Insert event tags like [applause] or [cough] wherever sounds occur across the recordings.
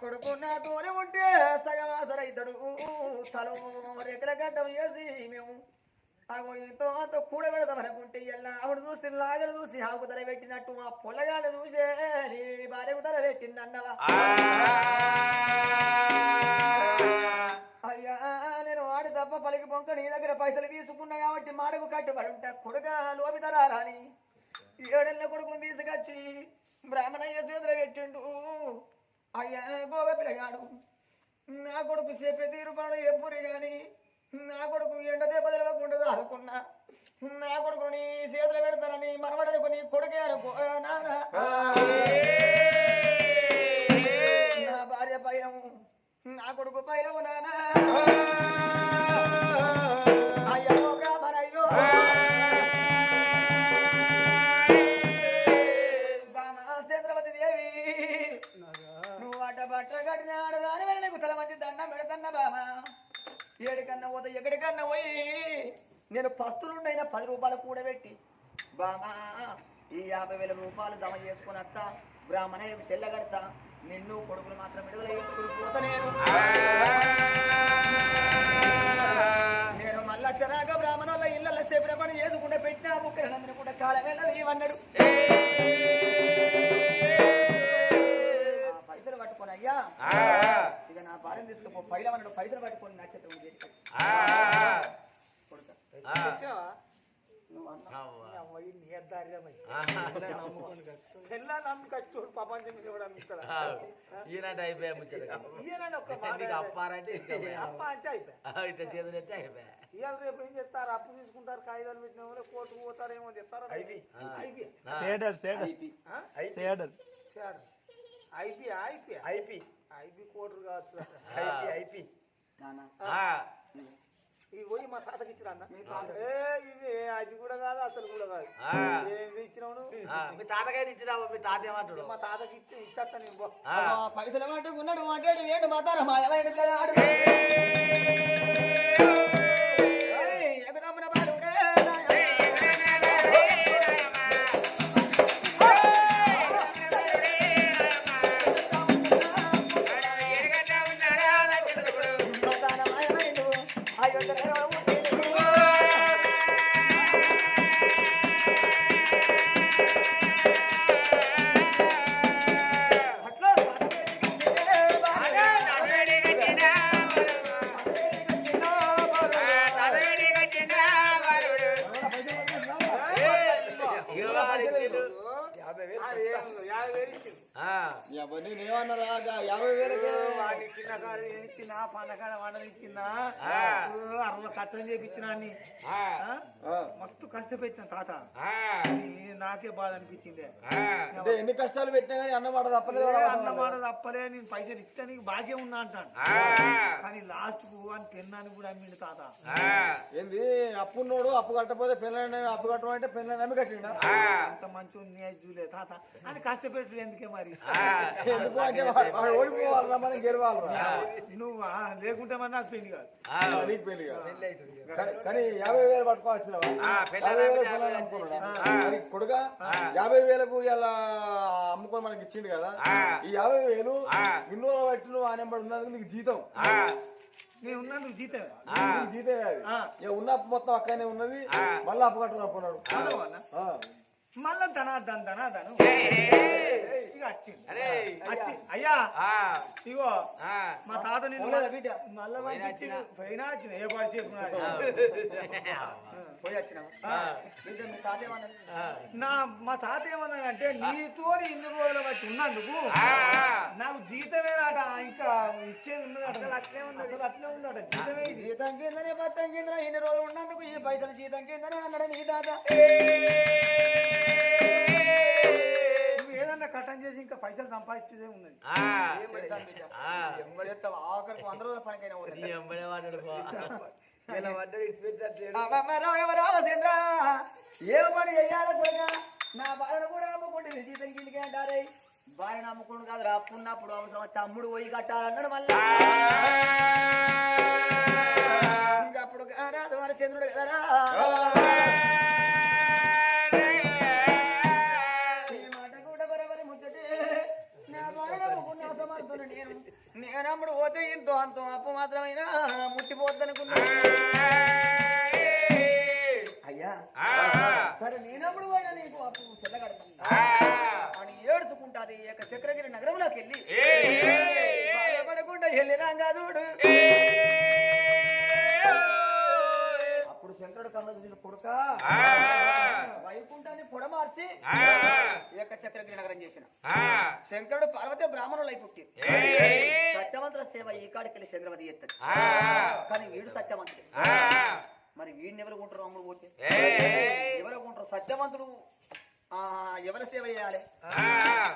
కొడుకు నా తోనే ఉంటే సగమాసరైతడు తలు రెక్కల గడ్డం వేసి మేము అగో ఎంతో అంత కూడ పెడతామనుకుంటే ఇలా ఆవిడ చూసి లాగలు చూసి ఆకు ధర పెట్టినట్టు ఆ పొలగాడు చూసే నీ భార్యకు ధర పెట్టింది అన్నవా అయ్యా నేను వాడి తప్ప పలికి పొంక నీ దగ్గర పైసలు తీసుకున్నా కాబట్టి మాడకు కట్టుబడి ఉంటా కొడుక లోపితరా రాని ఏడెళ్ళ కొడుకుని తీసుకొచ్చి బ్రాహ్మణయ్య చేతులు పెట్టిండు. అయ్యా గోగ పిల్లగాడు నా కొడుకు చెప్పే తీరు పనులు ఎప్పుడు గాని. నా కొడుకు ఎండ దెబ్బ తెలవకుండా అనుకున్నా నా కొడుకు నీ చేతులు పెడతానని మనవడనుకు నీ కొడుకే అనుకో నానా నా భార్య పైన నా కొడుకు పైన నానా తల మంచి బామా ఏడికన్నా పోతే ఎక్కడికన్నా పోయి. నేను పస్తులుండైనా పది రూపాయలు కూడబెట్టి. బామా ఈ యాభై వేల రూపాయలు జమ చేసుకుని అత్త బ్రాహ్మణ చెల్లగడతా. నిన్ను కొడుకులు మాత్రం విడుదల చేసుకుని నేను నేను మళ్ళా చరాగా బ్రాహ్మణుల ఇళ్ళ సేపల పని పెట్టినా ముక్కలందరినీ కూడా కాలం ఏమన్నాడు? పైసలు పట్టుకోనయ్యా పైసలు తీసుకుపో పైలవన్నాడు పైసలు పట్టుకొని అమ్మిస్తాడు ఈనాటి అయిపోయా అప్పారంటే. అప్ప అంటే అయిపోయి. ఇట్లా చేతులు ఎత్తే అయిపోయా. ఇవాళ రేపు ఏం అప్పు తీసుకుంటారు కాగితాలు పెట్టిన కోర్టుకు పోతారేమో చెప్తారు I B I P. I P I B court కావచ్చు ఐపీ, ఇవి పోయి మా తాతకి ఇచ్చిరా అన్న? మీ తాత. ఏ ఇవి అది కూడా కాదు అసలు కూడా కాదు. ఆ. ఏమి ఇచ్చినావు మీ తాతగారి ఇచ్చినావు? మీ తాత ఏమంటాడు? మా తాతకి ఇచ్చి ఇచ్చేస్తా నేను పో. ఆ, ఆ పైసలు పట్టుకున్నాడు మాట్లాడు వేడు మాతార? మాయమైంది కదా ఏమి ఇచ్చినా పండ కాడ వండని ఇచ్చినా ఆ. అరవై కట్టం చేపించిన అన్ని. ఆ, ఆ? మస్తు కష్టపెట్టిన తాత. నాకే బాధ అనిపించింది. ఎన్ని కష్టాలు పెట్టినా కానీ అన్నమాట తప్పలేదు అన్నమాట తప్పలే నేను పైసలు ఇస్తే నీకు భాగ్యం ఉన్నా అంటాను ఆ, కానీ లాస్ట్కు అని పెన్నాన్ని కూడా అమ్మిండు తాత. ఆ, ఏంది? అప్పున్నోడు అప్పు కట్టపోతే పిల్లని అప్పు కట్టడం అంటే పిల్లని నమ్మి కట్టిండా? ఆ, అంత మంచి నీ చూలే తాత. అని కష్టపెట్టు ఎందుకే మరి? ఆ. ఎందుకు అంటే వాడు వాడు ఓడిపోవాలరా మనం గెలవాలరా. నువ్వు? లేకుంటే మరి నాకు పెళ్ళి కాదు ఆ, నీకు పెళ్ళి కాదు. కానీ- కానీ యాభై వేలు ఆ? ఆ. మరి కొడుక యాభై వేలకు ఇలా అమ్ముకొని మనకి ఇచ్చిండు కదా ఆ. ఈ యాభై వేలు ఆ. ఇన్ని బట్టి నువ్వు ఆనంబడి ఉన్నందుకు నీకు జీతం ఆ, నేను ఉన్నా నువ్వు ఆ. జీతం ఆ. ఇక ఉన్న మొత్తం అక్కడనే ఉన్నది ఆ. మళ్ళీ అప్పు కట్టుకున్నాడు? మళ్ళా అయ్యా. ఆ, ఇగో ఆ, మా తాత? మళ్ళా వచ్చిన. ఏ పాడు చేసుకున్నా [laughs] పోయి వచ్చినావా ఆ, బిడ్డ మీ తాత ఏమన్నాడు ఆ, నా మా తాత ఏమన్నాడంటే నీతో ఇన్ని రోజుల బట్టి ఉన్నందుకు ఆ, నాకు జీతమే నాట ఇంకా ఇచ్చేది ఉన్నది. అసలు అట్లే ఉంది అసలు అట్లే ఉందట జీతమే. జీతం కిందనే పత్తం కింద ఇన్ని రోజులు ఉన్నందుకు ఈ పైసలు జీతం కిందనే అన్నాడు నీ తాత. ఏదన్నా కట్టం చేసి ఇంకా పైసలు సంపాదించేదే ఉన్నది? ఆఖరికి వంద రోజుల పనికైనా నీ పోతుంది. ఎంబడే వాడాడు పో. ఇలా పడ్డాడు ఇడిచిపెట్టట్లేడు. అమ్మమ్మ రాఘవ రామచంద్ర ఏ పని చెయ్యాలి కొడుక? నా భార్యను కూడా అమ్ముకుంటే జీతం కిందికి అంటారే. భార్యను అమ్ముకుంటు కాదు అప్పున్నప్పుడు అవసరం తమ్ముడు పోయి కట్టాలన్నాడు మళ్ళీ. ఇంకా అప్పుడు రాదు మన చంద్రుడు కదరా. నేను నేనమ్ముడు పోతే ఇంతో అంతో అప్పు మాత్రమైనా ముట్టిపోద్దనుకున్నా. అయ్యా. సరే నేనప్పుడు పోయినా నీకు అప్పు చెల్లగడతా అని ఏడుచుకుంటాది యొక్క చక్రగిరి నగరంలోకి వెళ్ళి బాధపడకుండా వెళ్ళిరాంగా చూడు అప్పుడు శంకరుడు కళ్ళ చూసిన కొడుక. వైకుంఠాన్ని పొడమార్చి. చక్రగిరి నగరం చేసిన. శంకరుడు పార్వతి బ్రాహ్మణులు పుట్టి సత్యవంతుల సేవ ఈ కాడికి వెళ్ళి చంద్రమతి ఎత్తది. కానీ వీడు సత్యవంతుడు. మరి వీడిని ఎవరు కొంటారు అమ్ముడు పోతే? ఎవరు కొంటారు? సత్యవంతుడు ఎవరి సేవ చేయాలి?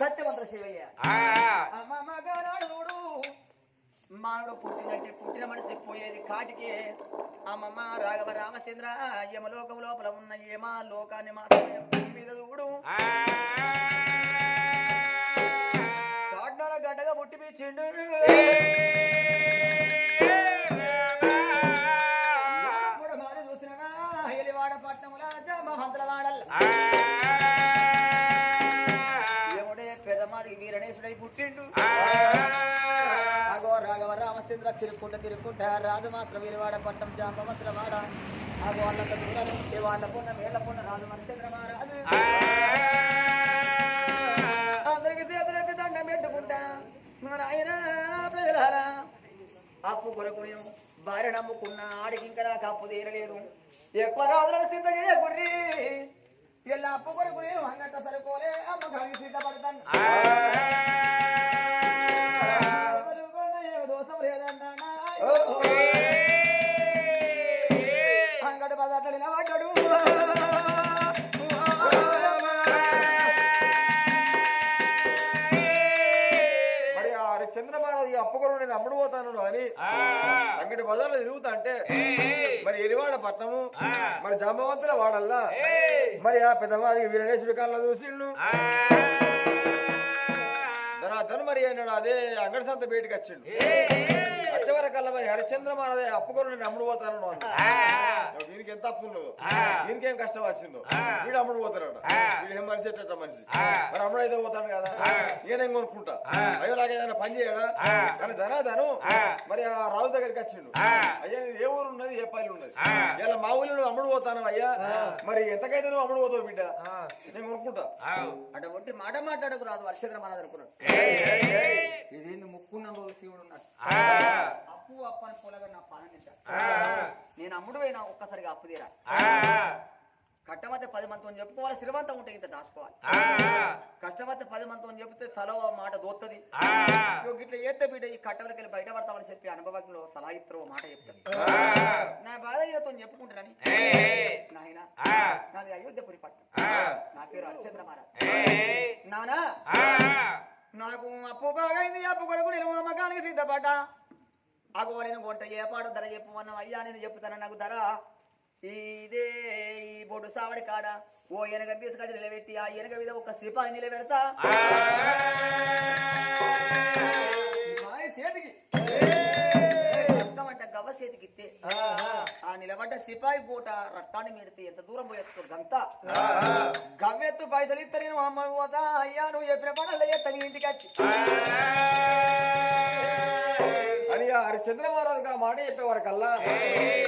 సత్యవంతుల సేవ చేయాలి. మానవుడు పుట్టినట్టే పుట్టిన మనిషి పోయేది కాటికి. అమ్మమ్మ రాఘవ రామచంద్ర యమలోకం లోపల ఉన్న ఏమా లోకాన్ని మాత్రమే మీద చూడు. గడ్డగా పుట్టి పీచిండు ఇప్పుడు మారి ఎలివాడ పెదమాదికి వీరణేశుడై పుట్టిండు అగో రాఘవ రామచంద్ర తిరుక్కుంట తిరుక్కుంట రాజు మాత్రం వీరివాడ పట్టం జాంబవంతుల వాడ. అగో వాళ్ళంత దూరం ఉంటే వాళ్ళ పొన్న వేళ్ళ పొన్న రాజు మరిచంద్ర మన ఆయన ప్రజలారా అప్పు కొరకు నేను భార్య నమ్ముకున్న ఆడికి ఇంకా నాకు అప్పు తీరలేదు. ఎక్కువ రాజులను సిద్ధ చేయకుర్రి. ఇలా అప్పు కొరకు నేను అంగట్ట సరుకోలే అమ్మకానికి సిద్ధపడతాను. దోషం లేదంటానా? అంటే మరి ఎలివాడ పట్నము మరి జాంబవంతుల వాడల్లా? మరి ఆ పెద్దవారికి వీరనేశ్వరి కాళ్ళ చూసిండు అతను మరి అన్నాడు అదే అంగడి సంత బయటకు వచ్చిండు. వచ్చేవరకల్లా మరి హరిచంద్ర మనదే అప్పుకొని నేను అమ్ముడు పోతాను. వీనికి ఎంత అప్పు ఉన్నదో? వీనికేం కష్టం వచ్చిందో? వీడు అమ్ముడు పోతాడు వీడు ఏం మనిషి ఎట్ట మనిషి. మరి అమ్ముడు అయితే పోతాడు కదా? నేనేం కొనుక్కుంటా? అయ్యో నాకు ఏదైనా పని చేయడా? కానీ ధనాధను మరి ఆ రాజు దగ్గరికి వచ్చిండు. అయ్యా నీది ఏ ఊరు ఉన్నది? ఏ పల్లి ఉన్నది? ఇలా మా ఊళ్ళో నువ్వు అమ్ముడు పోతాను అయ్యా? మరి ఎంతకైతే నువ్వు అమ్ముడు పోతావు బిడ్డ? నేను కొనుక్కుంటా. అటు ఒట్టి మాట మాట్లాడకు రాదు వర్షంద్ర మన అనుకున్నాడు ఇది ముక్కున్న శివుడు ఉన్నాడు అప్పు అప్పు అని పొలగా నా పాలన నేను అమ్ముడు పోయినా ఒక్కసారిగా అప్పు తీరా? కట్టమతే పది మంది అని చెప్పుకోవాలి శ్రీమంతం ఉంటే ఇంత దాచుకోవాలి. కష్టమతే పది మంది అని చెప్తే తల మాట దోత్తది. ఇగో గిట్ల ఏతే బిడ్డ ఈ కట్టవలకి వెళ్ళి బయట పడతామని చెప్పి అనుభవంలో సలహా ఇస్తారు మాట చెప్తాను నా బాధ ఈయనతో చెప్పుకుంటానని నాయన నాది అయోధ్యపురి పట్టణం నా పేరు హరిచంద్ర మహారాజ్. నానా నాకు అప్పు బాగైంది అప్పు కొరకు నేను అమ్మకానికి సిద్ధపడ్డా. అగో నేను గుంట ఏపాడు ధర చెప్పమన్నా అయ్యా నేను చెప్తాను నాకు ధర. ఇదే ఈ బొడ్డు సావడి కాడ. ఓ ఎనగ తీసుకొచ్చి నిలబెట్టి ఆ ఎనగ మీద ఒక సిపాయి నిలబెడతా. ఆ నిలబడ్డ సిపాయి పూట రక్తాన్ని మీడితే ఎంత దూరం పోయేస్తు గంత. గవ్వెత్తు పైసలు ఇస్తా నేను అమ్మ పోతా అయ్యా నువ్వు చెప్పిన పనులు ఎత్త నీ ఇంటికి వచ్చి. అని ఆ హరిచంద్ర మహారాజు ఆ మాట చెప్పేవారకల్లా.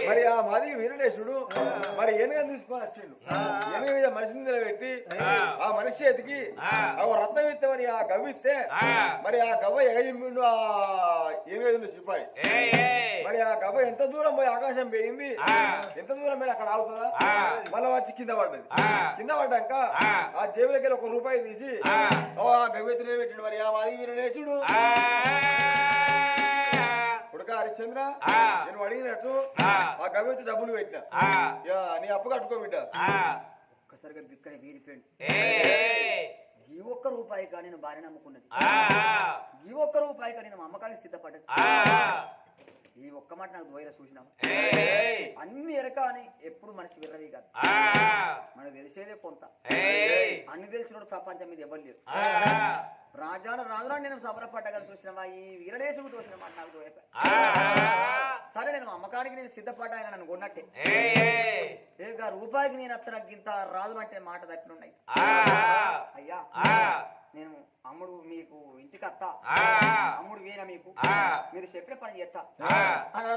మరి ఆ మాది వీరనేశుడు మరి ఏనుగ తీసుకొని వచ్చిండు. ఏనుగ మీద మనిషిని నిలబెట్టి ఆ. మనిషి చేతికి ఆ. రత్నం ఇస్తే మరి ఆ గవ్వ ఇస్తే మరి ఆ గవ్వ ఎగజింపిండు ఆ ఏనుగ సిపాయి మరి ఆ గవ్వ ఎంత దూరం పోయి ఆకాశం పోయింది ఎంత దూరం పోయి అక్కడ ఆగుతుందా మళ్ళా వచ్చి కింద పడ్డది. కింద పడ్డాక ఆ. జేబులకి ఒక రూపాయి తీసి ఓ ఆ గవ్వ ఎత్తునే పెట్టిండు మరి ఆ మాది వీరనేశుడు హరిశ్చంద్ర నేను అడిగినట్టు ఆ. గవ్వెత్తి డబ్బులు పెట్టినా. యా, నీ అప్పు కట్టుకో బిడ్డ. ఒక్కసారిగా బిక్కని వీరిపోయింది. ఈ ఒక్క రూపాయి కానీ నేను భార్య నమ్ముకున్నది. ఈ ఒక్క రూపాయి కానీ నేను అమ్మకానికి సిద్ధపడ్డది. ఈ ఒక్క మాట నాకు దోయల చూసినాము అన్ని ఎరక అని ఎప్పుడు మనిషి విర్రవి కాదు. మనకు తెలిసేదే కొంత. అన్ని తెలిసినోడు ప్రపంచం మీద ఎవరు లేరు. రాజాను రాజులను నేను సబరపడ్డగలు చూసినవా? ఈ వీరదేశకు చూసినవా నాకు. సరే నేను అమ్మకానికి నేను సిద్ధపడ్డా ఆయన నన్ను కొన్నట్టే. రూపాయికి నేను అత్తన గింత రాజులు అంటే మాట తట్టినున్నాయి అయ్యా నేను అమ్ముడు మీకు ఇంటికి అత్తా. అమ్ముడు వీణ మీకు. మీరు చెప్పిన పని చేస్తా.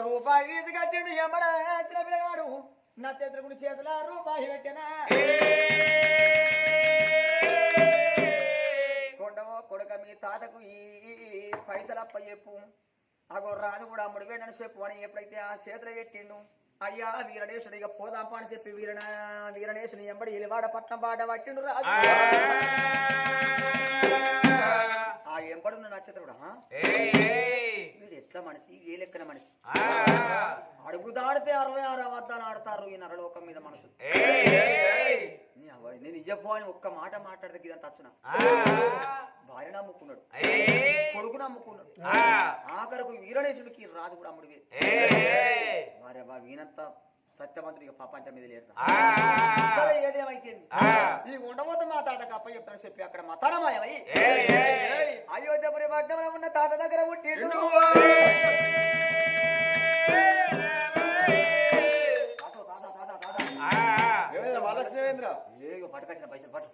రూపాయి తీసుకొచ్చిండు ఎమ్మడ నా చేతులకు చేతుల రూపాయి పెట్టినా. కొడుక మీ తాతకు ఈ పైసలు అప్ప చెప్పు అగో రాజు కూడా అమ్ముడు వేడని చెప్పు అని ఎప్పుడైతే ఆ చేతులు పెట్టిండు. అయ్యా వీరనేశుడు ఇక పోదాంపా అని చెప్పి వీరణ వీరనేశుని ఎంబడి ఇలివాడ పట్నం బాట పట్టిండు రాజు. ఆ ఎంబడున్న నక్షత్రుడు? "ఆ? వీడు ఎట్లా మనిషి? ఏ లెక్కన మనిషి? అడుగు దాడితే అరవై ఆరు అబద్ధాలు ఆడతారు ఈ నరలోకం మీద మనసు. ఇయ్యపో అని ఒక్క మాట మాట్లాడితే ఇదంతా తచ్చున భార్య నమ్ముకున్నాడు. కొడుకు నమ్ముకున్నాడు. ఆఖరకు వీరణేశుడికి రాజు కూడా అమ్ముడివి వారే బా వీనంత సత్యవంతుడు ఇక ప్రపంచం మీద లేడు సరే ఏదేమైతే ఈ ఉండబోతు మా తాతకు అప్ప చెప్తాను చెప్పి అక్కడ మతానమాయమై అయోధ్యపురి పట్టణంలో ఉన్న తాత దగ్గర పుట్టిండు మహాలక్ష్మీవేంద్ర ఏగో పట్టుకొచ్చిన పైసలు పట్టు.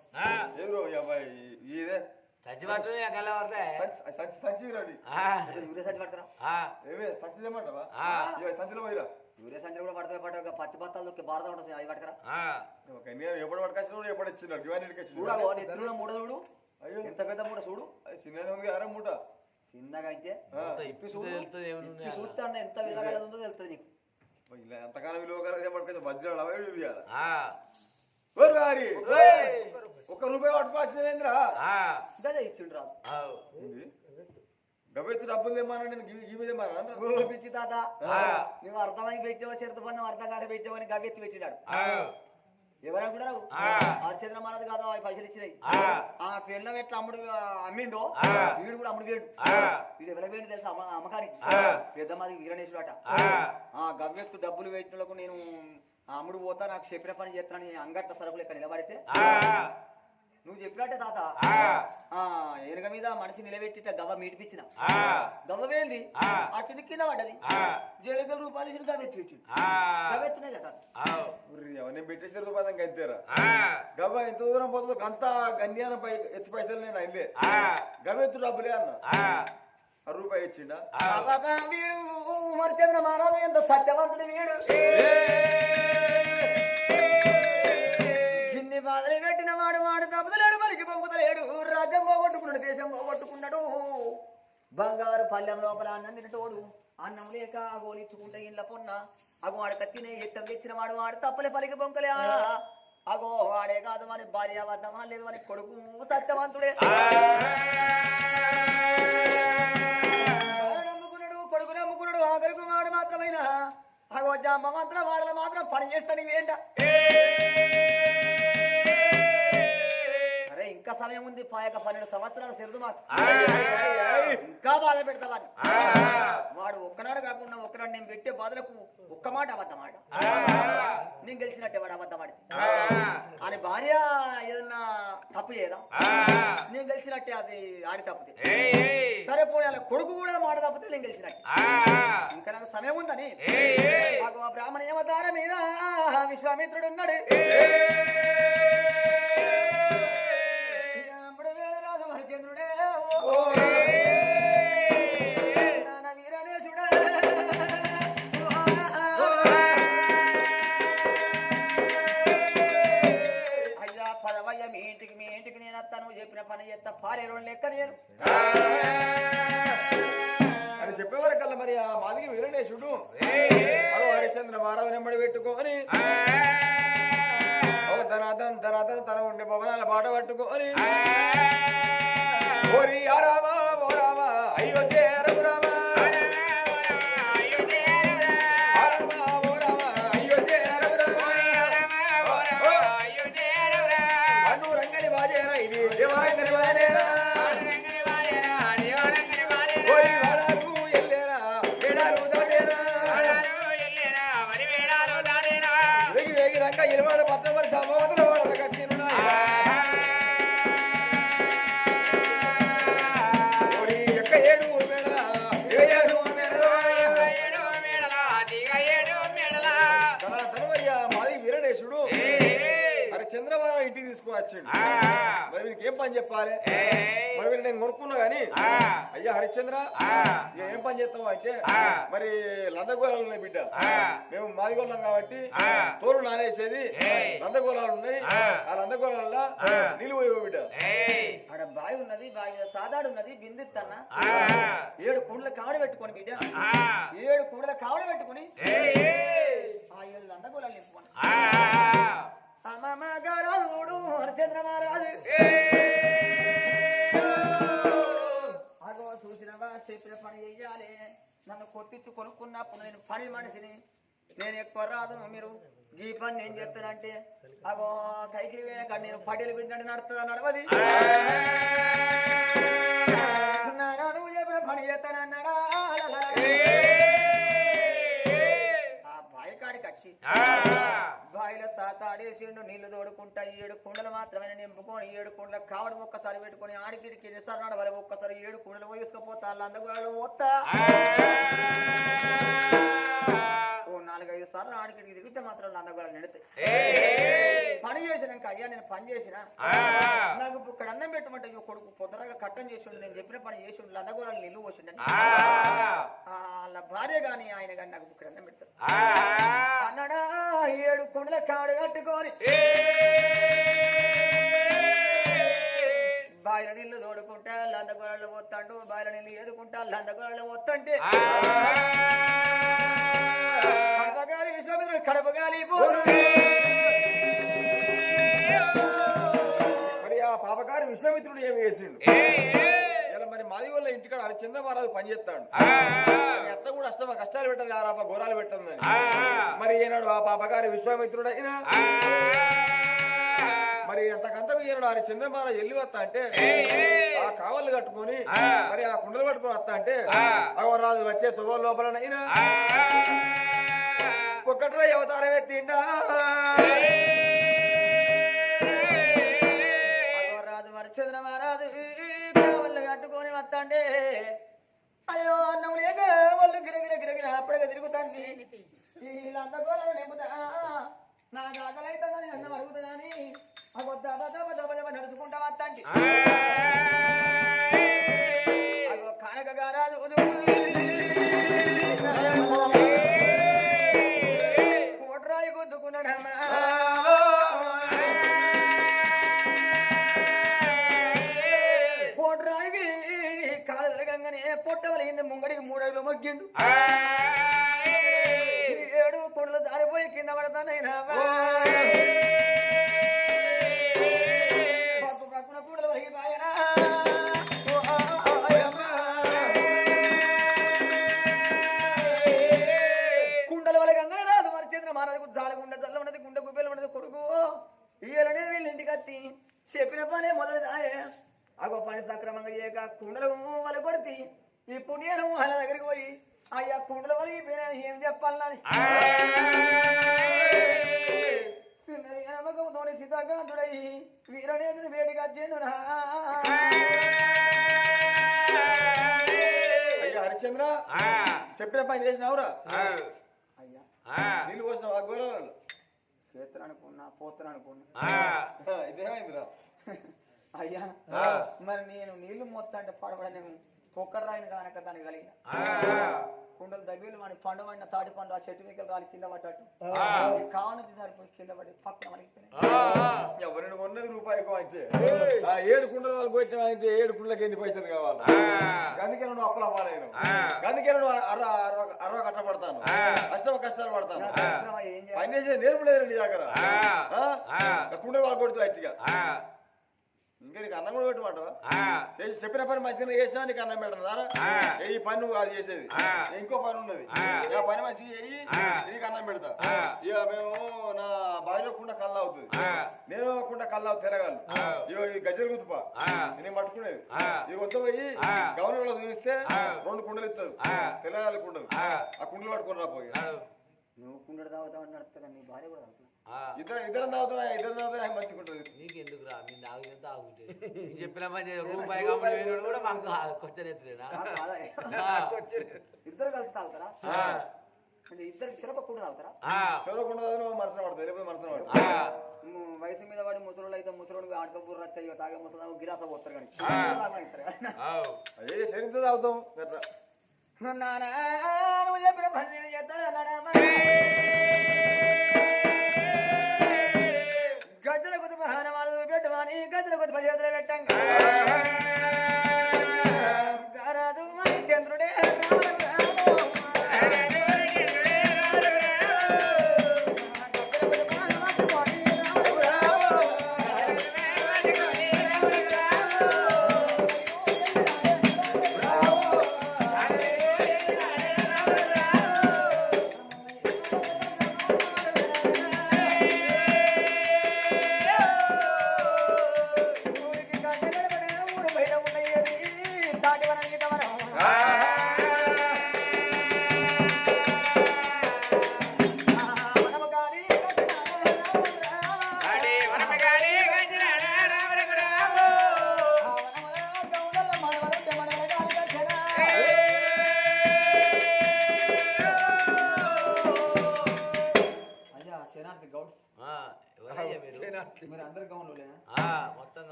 ఎవరు ఈ అబ్బాయి? ఈ- ఇదే చచ్చిపట్టు ఎక్కడ పడతాయి సంచి సంచి సంచి రాడి యూరియా సంచి పడతారా ఏమే సంచి తెమ్మంటావా? ఆ. ఇగో ఈ సంచిలో పోయిరా. యూరియా సంచి కూడా పడతాయి పట్టు పత్తి బత్తాలు దొక్కి భారత ఉంటుంది అవి పడతారా ఒక నేను ఎప్పుడు పట్టుకొచ్చినాడు ఎప్పుడు ఇచ్చినాడు. ఇవన్నీ మూడ చూడు అయ్యో. ఎంత పెద్ద మూడ చూడు. చిన్న ఉంది అరే మూట. చిన్నగా అయితే. ఇప్పి చూడు. చూస్తే అన్న ఎంత విలువగల ఉందో తెలుస్తుంది నీకు. ఇలా ఎంతకాలం విలువ కలిగే పట్టుకొచ్చి వజ్రాలు అవే ఒక్క రూపాయి పట్టుకొచ్చినేంద్ర గదే ఇచ్చిండు రాదు గవ్వెత్తు డబ్బులు తెమ్మన్నా నేను పిచ్చి తాత. ఆ. నువ్వు అర్థమై పెట్టావో చెరుతుబంధం అర్థం కాక పెట్టావని గవ్వెత్తి పెట్టినాడు. ఎవరనుకుంటారు ఆ. హరిచంద్ర మనది కాదు అవి పైసలు ఇచ్చినాయి ఆ. ఆ పిల్లం ఎట్లా అమ్ముడు అమ్మిండో. వీడు కూడా అమ్ముడు వేడు. వీడు ఎవరికి వేడు తెలుసా? అమ్మ- అమ్మకానికి. ఆ. పెద్ద మాది వీరణేశ్వరు అట. ఆ. ఆ గవ్వెత్తు డబ్బులు వేసినలకు నేను అమ్ముడు పోతా నాకు చెప్పిన పని చేస్తానని అంగట్ట సరుకులు ఇక్కడ నిలబడితే నువ్వు చెప్పినట్టే తాత ఆ ఎనగ మీద మనిషి నిలబెట్టి గవ్వ మీటిపించిన గవ్వ వేంది ఆ. ఆ చిన్న కింద పడ్డది జేడుగల రూపాయలు ఇచ్చిన గవ్వెత్తి పెట్టిండు గవ్వెత్తునే కదా నేను పెట్టేసిన రూపాయలు అంతేరా గవ్వ ఎంత దూరం పోతుందో అంత గన్యాన పై ఎత్తు పైసలు నేను అయిలే గవ్వెత్తు డబ్బులే అన్న ఆ రూపాయి ఇచ్చిండా బాబా వీడు మరిచంద్ర మహారాజు ఎంత సత్యవంతుడు వీడు గిన్ని పెట్టిన వాడు వాడు తప్పుదలేడు పలికి పొంగుతలేడు రాజ్యం పోగొట్టుకున్నాడు దేశం పోగొట్టుకున్నాడు. బంగారు పల్లెం లోపల అన్నం తినటోడు. అన్నం లేక అగోలిచ్చుకుంటే ఇళ్ళ పొన్న. అగో వాడు కత్తినే ఎత్తం తెచ్చిన వాడు వాడు తప్పలే పలికి పొంకలే అగో వాడే కాదు మన భార్య వద్దమా లేదు వాడి కొడుకు సత్యవంతుడే. నమ్ముకున్నాడు కొడుకు నమ్ముకున్నాడు ఆఖరికి వాడు మాత్రమైనా? అగో జామ్మ మాత్రం వాళ్ళ మాత్రం పని చేస్తానికి ఏంట ఇంకా సమయం ఉంది పాయక పన్నెండు సంవత్సరాల సెరుదు మాకు. ఇంకా బాధ పెడతావాడిని వాడు ఒక్కనాడు కాకుండా ఒక్కనాడు నేను పెట్టే బాధలకు ఒక్క మాట అబద్ధమాట నేను గెలిచినట్టే వాడు అబద్ధమాడి అని భార్య ఏదన్నా తప్పు చేయదా? నేను గెలిచినట్టే అది ఆడి తప్పితే. సరే పోనీ అలా కొడుకు కూడా మాట తప్పితే నేను గెలిచినట్టే. ఇంకా నాకు సమయం ఉందని మాకు ఆ బ్రాహ్మణ యమధార మీద విశ్వామిత్రుడు ఉన్నాడు. చేస్తాం అంటే మరి లందగోళాలు ఉన్నాయి బిడ్డ మేము మాదిగోళం కాబట్టి తోలు నానేసేది లందగోళాలు ఉన్నాయి ఆ. లందగోళాల నీళ్ళు పోయి బిడ్డ? ఆడ బావి ఉన్నది బావి సాదాడు ఉన్నది బిందిత్తన్న ఏడు కుండల కావడ పెట్టుకొని బిడ్డ. ఏడు కుండల కావడ పెట్టుకొని ఆ ఏడు దండగోళాలు నింపుకొని. గారాజుడు హరిచంద్ర నన్ను కొట్టించు కొనుక్కున్నప్పుడు నేను పని మనిషిని. నేను ఎక్కువ రాదు మీరు. ఈ పని నేను చెప్తానంటే అగో కైకి వేయక నేను పడేలు బిడ్డ నడుతుందా నడవది నువ్వు చెప్పిన పని చేస్తానన్నాడా? కాడికి వచ్చి బావిలో సాత ఆడేసిండు నీళ్ళు తోడుకుంటా ఏడు కుండలు మాత్రమే నింపుకొని ఏడు కుండల కావడం ఒక్కసారి పెట్టుకొని ఆడికిడికి నిసరనాడు వరకు ఒక్కసారి ఏడు కుండలు పోసుకపోతా అందగోళ్ళు పోతా. ఓ సార్లు ఆడికిడికి తిరిగితే మాత్రం అందగోళ్ళు నిడతాయి పని చేసినాక అయ్యా నేను పని చేసిన. నాకు ఇక్కడ అన్నం పెట్టమంటే ఈ కొడుకు పొద్దురగా కట్టం చేసి ఉండు నేను చెప్పిన పని చేసి ఉండు అందగోళ్ళు నిల్లు పోసిండని వాళ్ళ భార్య గాని ఆయన గాని నాకు ఇక్కడ అన్నం పెడతారు. అన్నడా ఏడు కుండల కాడు కట్టుకొని. బాయిల నీళ్ళు తోడుకుంటా లందగొడలు పోతాడు బాయిల నీళ్ళు ఏదుకుంటా లందగొడలు పోతంటే. విశ్వామిత్రుడు కడపగాలి మరి ఆ పాపగారి విశ్వామిత్రుడు ఏమి చేసిండు? ఇలా మరి మాది వల్ల ఇంటికాడ అది చంద్ర మహారాజు పని చేస్తాడు. అత్త కూడా అష్టమ కష్టాలు పెట్టదు ఆరాప ఘోరాలు పెట్టదని. మరి ఈనాడు ఆ పాపగారి విశ్వామిత్రుడు అయినా మరి అంతకంతకు ఈనాడు ఆ చంద్ర మహారాజు వెళ్ళి వస్తా అంటే ఆ కావలు కట్టుకొని మరి ఆ కుండలు పట్టుకొని వస్తా అంటే రాజు వచ్చే తువ్వ లోపలనైనా? ఒక్కటే అవతారం ఎత్తిండా రాజు మరిచంద్ర మహారాజు కావళ్ళు కట్టుకొని వస్తాండే. అయ్యో అన్నం లేక వాళ్ళు గిరగిర గిరగిర అప్పటిగా తిరుగుతాండి ఈ లందగోళాలు నింపుతా. నాకు ఆకలి అవుతుందని అన్నం అడుగుతున్నాని ఆ కొత్త దబ దబ దబ నడుచుకుంటా వస్తాండి ఇప్పుడు నేను వాళ్ళ దగ్గరికి పోయి అయ్యా కుండల వలకి పోయినా ఏం చెప్పాలని చిన్న వీరమగముతోని సీతాకాంతుడై వీరనేతుని వేడిగా చెండునా అయ్యా చెప్పిన పని చేసినావురా? అయ్యా. నీళ్ళు పోసిన వాగ్గోరాలు చేతులు అనుకున్నా పోతులు అనుకున్నా ఇదేమైందిరా అయ్యా మరి నేను నీళ్ళు మొత్తం అంటే పడబడనేమో కుక్కర్ రాయిన కానక దానికి కలిగిన. కుండలు దగ్గరలు వాడి పండు పడిన తాటి పండు ఆ చెట్టు మీద రాలి కింద పడ్డట్టు. కావ నుంచి సరిపోయి కింద పడి పక్కన ఎవరిని కొన్నది రూపాయికి అంటే. ఆ ఏడు కుండల వాళ్ళకి వచ్చిన అంటే ఏడు కుండలకి ఎన్ని పైసలు కావాలి? అందుకే నువ్వు అప్పులు అవ్వాలేను. అందుకే నువ్వు అరవ అరవ అరవ కట్టపడతాను కష్టం కష్టాలు పడతాను. పని చేసే నేర్పు లేదు నీ దగ్గర. ఆ. కుండలు వాళ్ళు కొడుతూ అచ్చిగా ఇంకా నీకు అన్నం కూడా పెట్టమంటావా? చేసి చెప్పిన పని మంచిగా చేసినా నీకు అన్నం పెట్టను ఈ పని నువ్వు అది చేసేది. ఇంకో పని ఉన్నది. ఇక పని మంచిగా చెయ్యి నీకు అన్నం పెడతా. ఇక మేము నా భార్య కుండ కళ్ళు అవుతుంది నేను కుండ కళ్ళు అవుతుంది తిరగాలి. ఇగో ఈ గజ్జల గుతుప. నేను పట్టుకునేది. ఇది కొత్త పోయి గవర్నమెంట్ చూపిస్తే రెండు కుండలు ఇస్తారు. తెల్లగాలి కుండలు. ఆ. కుండలు పట్టుకుని రా పోయి. నువ్వు కుండడు తాగుతావు నడుస్తుంది నీ భార్య కూడా తాగుతుంది? ఇద్దరు ఇద్దరం తాగుతాం ఇద్దరు తాగుతాం మంచిగా ఉంటుంది నీకెందుకు రా మీ నాగు తాగుంటే నేను చెప్పిన పని చేయ- రూపాయి కమ్ముడు వేయనోడు కూడా మాకు క్వశ్చన్ ఎత్తులేదా నాకు కాదా? ఇద్దరు కలిసి తాగుతారా? అంటే ఇద్దరు చిరప కూడా తాగుతారా? చెరువు కుండ తాగిన మనసున పడుతుంది లేకపోతే మనసున పడుతుంది ము- వయసు మీద వాడి ముసలోళ్ళు అయితే ముసలోడు ఆడక బుర్ర తాగే ముసలు గిరాస పోతారు కానీ. అదే తాగుతాం. నువ్వు చెప్పిన పని నేను చేస్తాను నానమ్మ. గజ్జల కొద్ది మహానమాలు పెట్టమని కొద్ది పది చేతులు చంద్రుడే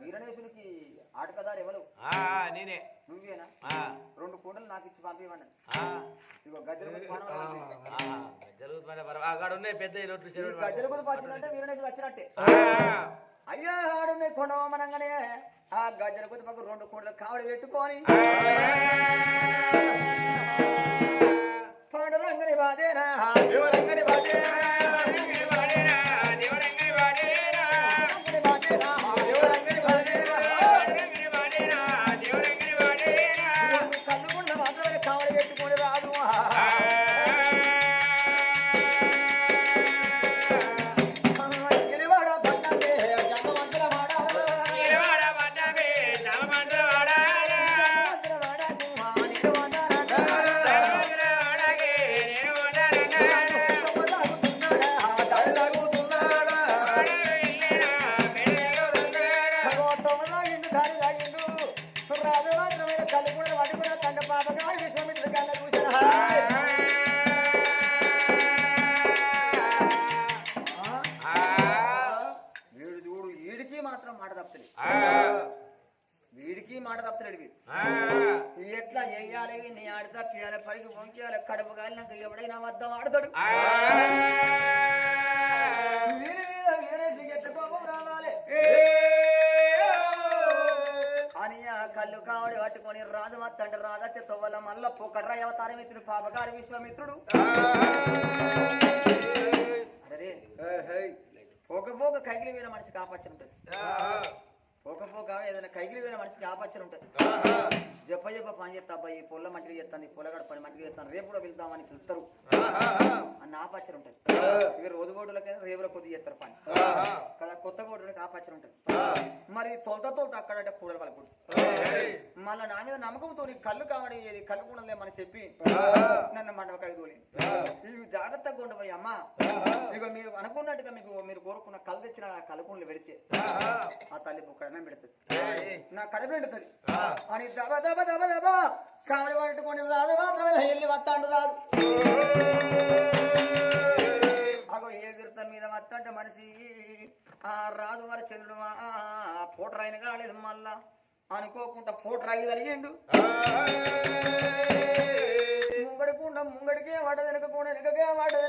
వీరణేశునికి ఆటకదారు ఎవరు? నేనే. నువ్వేనా? రెండు కుండలు నాకు ఇచ్చి పంపివన్నాను ఇగో గజ్జల అక్కడ ఉన్నాయి పెద్ద గజ్జల వచ్చినట్టే. అయ్యా కొండమనంగానే ఆ గజ్జల పక్క రెండు కుండలు కావడి పెట్టుకొని. పాండురంగని బాధేనా? కళ్ళు కావడి పట్టుకొని రాజు మత్తంటే రాజచ్చ తొవ్వల మల్ల పొకర్ర అవతారం ఇతడు పాపగారి విశ్వామిత్రుడు. అరే పోక పోక కైకిలి వీర మనిషికి ఆపచ్చని ఉంటుంది పోక పోక ఏదైనా కైకిలి వీర మనిషికి ఆపచ్చని ఉంటుంది జప్ప జప్ప పని చేస్తా అబ్బాయి ఈ పొల్ల మంచిగా చేస్తాను పొలగడ పని మంచిగా చేస్తాను రేపు కూడా వెళ్తామని పిలుస్తారు. అన్న ఆపచ్చని ఉంటుంది ఇక రోజు గోడులకైనా రేపులో కొద్దిగా చేస్తారు పని. కదా కొత్త గోడులకి ఆపచ్చని ఉంటుంది మరి తొలత తొలత అక్కడంటే కూడలు పలుకుడు మళ్ళీ నా మీద నమ్మకంతో కళ్ళు కావడి ఏది? కళ్ళు కూడా లేమని చెప్పి నన్ను మండవ కడిగోలి ఇవి జాగ్రత్తగా ఉండబోయి అమ్మా. ఇక మీరు అనుకున్నట్టుగా మీకు మీరు కోరుకున్న కళ్ళు తెచ్చిన కలుపులు పెడితే ఆ తల్లి కడమే పెడుతుంది. నా కడమ పెడుతుంది అని దబ దబ దబ దబ కావడి పట్టుకొని రాదు మాత్రమే వెళ్ళి వస్తాడు రాదు. అగో ఏ గిరిత మీద వత్తంటే మనిషి. ఆ రాజు వారి చంద్రుడు పూట రాయిన కాలేదు మళ్ళా. అనుకోకుండా పూట రాగి జరిగిండు ముంగడికుండా ముంగడికే వాడదు వెనకకుండా వెనకకే వాడదు